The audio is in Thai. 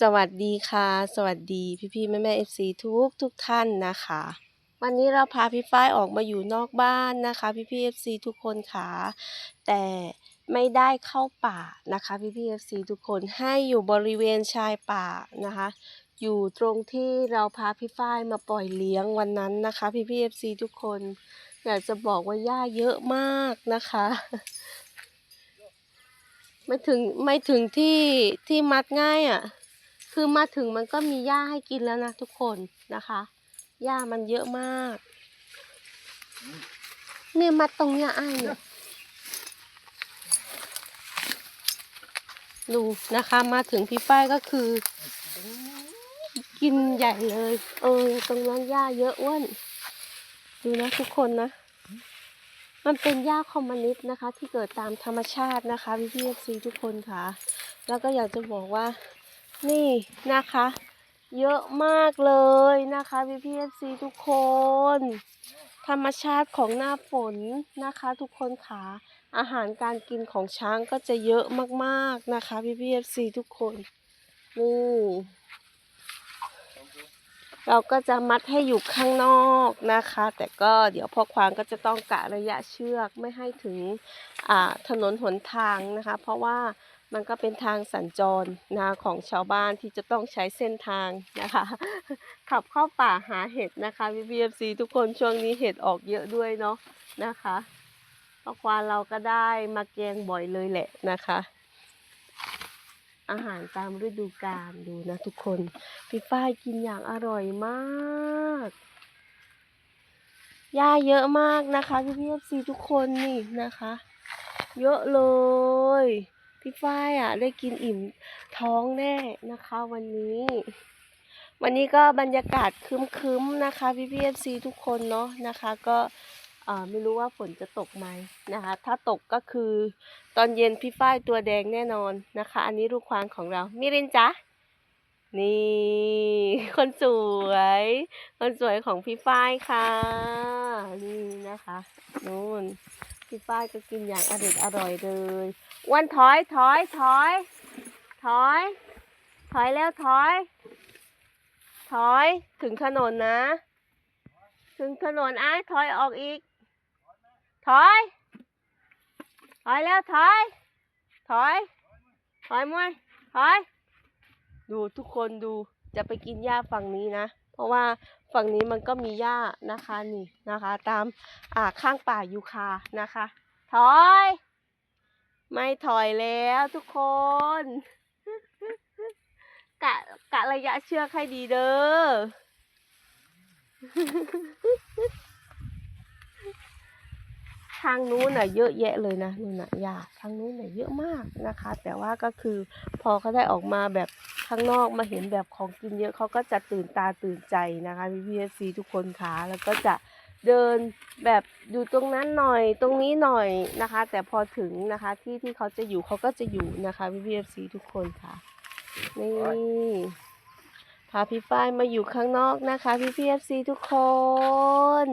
สวัสดีค่ะ สวัสดีพี่พี่ๆแม่แม่เอฟซีทุกทุกท่านนะคะ วันนี้เราพาพี่ฝ้ายออกมาอยู่นอกบ้านนะคะ พี่พี่เอฟซีทุกคนค่ะ แต่ไม่ได้เข้าป่านะคะ พี่พี่เอฟซีทุกคนให้อยู่บริเวณชายป่านะคะ อยู่ตรงที่เราพาพี่ฝ้ายมาปล่อยเลี้ยงวันนั้นนะคะ พี่พี่เอฟซีทุกคนอยากจะบอกว่าหญ้าเยอะมากนะคะไม่ถึงไม่ถึงที่ที่มัดง่ายอะ คือมาถึงมันก็มีหญ้าให้กินแล้วนะทุกคนนะคะหญ้ามันเยอะมาก เนี่ยมัดตรงเนี้ยอ้ายเนี่ยดูนะคะมาถึงพี่ป้ายก็คือ กินใหญ่เลย เออตรงนั้นหญ้าเยอะอ้วนดูนะทุกคนนะ มันเป็นหญ้าคอมมานิสต์นะคะ ที่เกิดตามธรรมชาตินะคะพี่พี่ซีทุกคนค่ะ แล้วก็อยากจะบอกว่า นี่นะคะ เยอะมากเลยนะคะพี่พี่เอฟซีทุกคน ธรรมชาติของหน้าฝนนะคะ ทุกคนขาอาหารการกินของช้างก็จะเยอะมากๆนะคะพี่พี่เอฟซีทุกคนนี่ เราก็จะมัดให้อยู่ข้างนอกนะคะ แต่ก็เดี๋ยวพ่อควานก็จะต้องกะระยะเชือกไม่ให้ถึงอ่าถนนหนทางนะคะ เพราะว่ามันก็เป็นทางสัญจรนะของชาวบ้านที่จะต้องใช้เส้นทางนะคะ ขับเข้าป่าหาเห็ดนะคะพี่พีเอฟซีทุกคนช่วงนี้เห็ดออกเยอะด้วยเนาะนะคะพ่อควานเราก็ได้มาแกงบ่อยเลยแหละนะคะ อาหารตามฤดูกาลดูนะทุกคน พี่ฝ้ายกินอย่างอร่อยมากหญ้าเยอะมากนะคะพี่พีเอฟซีทุกคนนี่นะคะ เยอะเลย พี่ฝ้ายอะ ได้กินอิ่มท้องแน่นะคะ วันนี้ วันนี้ก็บรรยากาศคึ้มๆนะคะพี่พีเอฟซีทุกคนเนาะนะคะ ก็ ไม่รู้ว่าฝนจะตกไหมนะคะ ถ้าตกก็คือ ตอนเย็นพี่ฝ้ายตัวแดงแน่นอนนะคะ อันนี้ลูกควานของเรา มิรินจ๊ะ นี่ คนสวย คนสวยของพี่ฝ้ายค่ะ นี่นะคะนู่นพี่ฝ้ายก็กินอย่างอร่อยอร่อยเลยวันถอยถอยถอย ถอย ถอยแล้วถอย ถอยถึงถนนนะ ถึงถนนอ้ายถอยออกอีก ถอย ถอยแล้วถอย ถอย ถอยมวย ถอย ดูทุกคนดู จะไปกินหญ้าฝั่งนี้นะ เพราะว่าฝั่งนี้มันก็มีหญ้านะคะนี่นะคะ ตามอ่าข้างป่ายูคานะคะ ถอย ไม่ถอยแล้วทุกคน กะกะระยะเชือกให้ดีเด้อ ทางนู้นน่ะเยอะแยะเลยนะนู่นน่ะหญ้าทางนู้นน่ะเยอะมากนะคะ แต่ว่าก็คือพอเขาได้ออกมาแบบข้างนอกมาเห็นแบบของกินเยอะเขาก็จะตื่นตาตื่นใจนะคะพี่พีเอซีทุกคนค่ะแล้วก็จะเดินแบบอยู่ตรงนั้นหน่อยตรงนี้หน่อยนะคะ แต่พอถึงนะคะที่ที่เขาจะอยู่เขาก็จะอยู่นะคะพี่พีเอซีทุกคนค่ะนี่พาพี่ฝ้ายมาอยู่ข้างนอกนะคะพี่พีเอซีทุกคน